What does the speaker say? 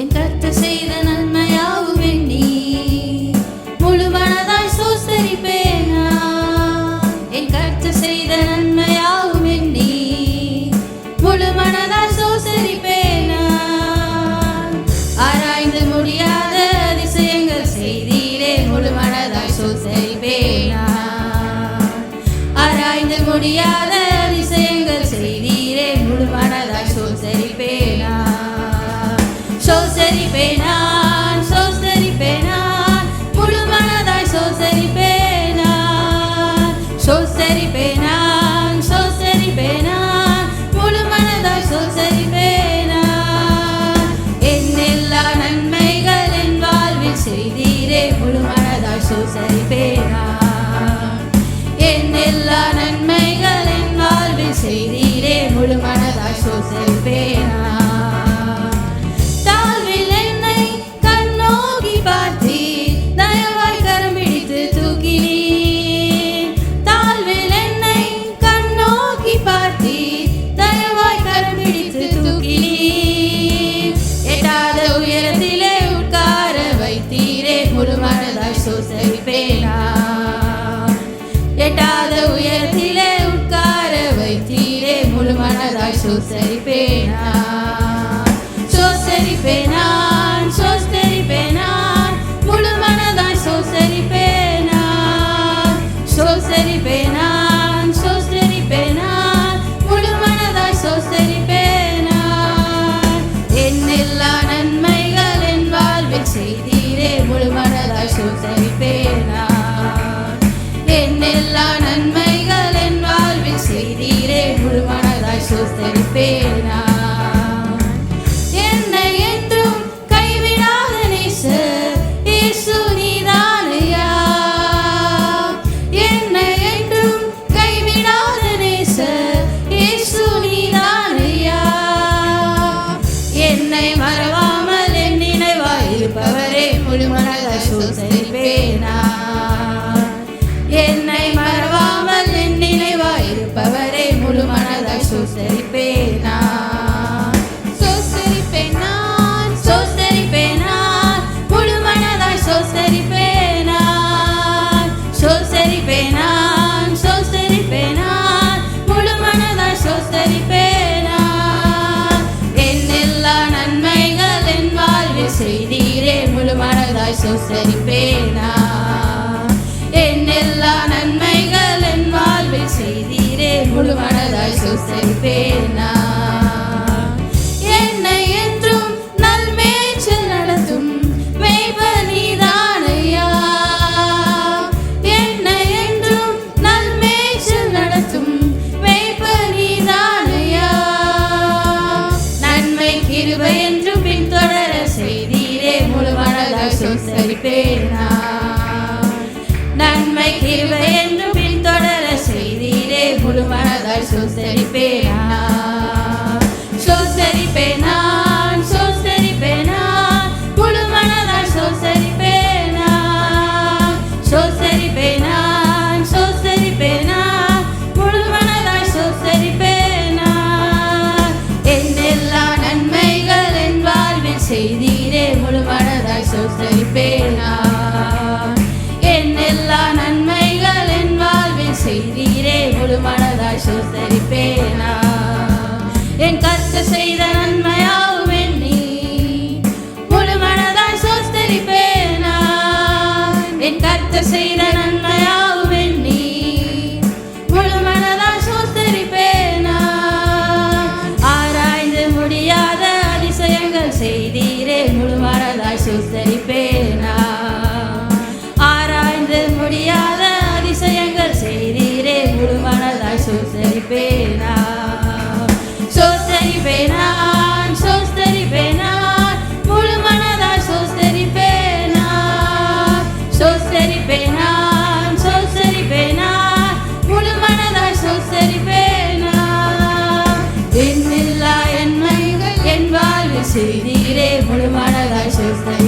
என் கத்த செய்த நன்மையாவுமே நீ. முழு மனதாய் சோசரிப்பேனா? என் கத்த செய்த நன்மையாவுமே நீ. முழு மனதாய் சோசரிப்பேனா? ஆராய்ந்து முடியாத அதிசயங்கள் செய்தியிலே முழு மனதாய் சோசரிப்பேனா? ஆராய்ந்து Série pena. நன்மையாய் சுசரிப்பேனா என் எல்லா நன்மைகள் என் வாழ்வில் செய்தீரே. முழு மனதாய் சுசரிப்பேனா సరిపేరా முழு மனதாய் சுத்தரிப்பேனா? என் கத்த செய்த நன்மையாவும் எண்ணி முழு மனதாய் சுத்தரிப்பேனா? என் கத்த செய்த நன்மை செய்தியிலே முழுமனதாய் சொத்தை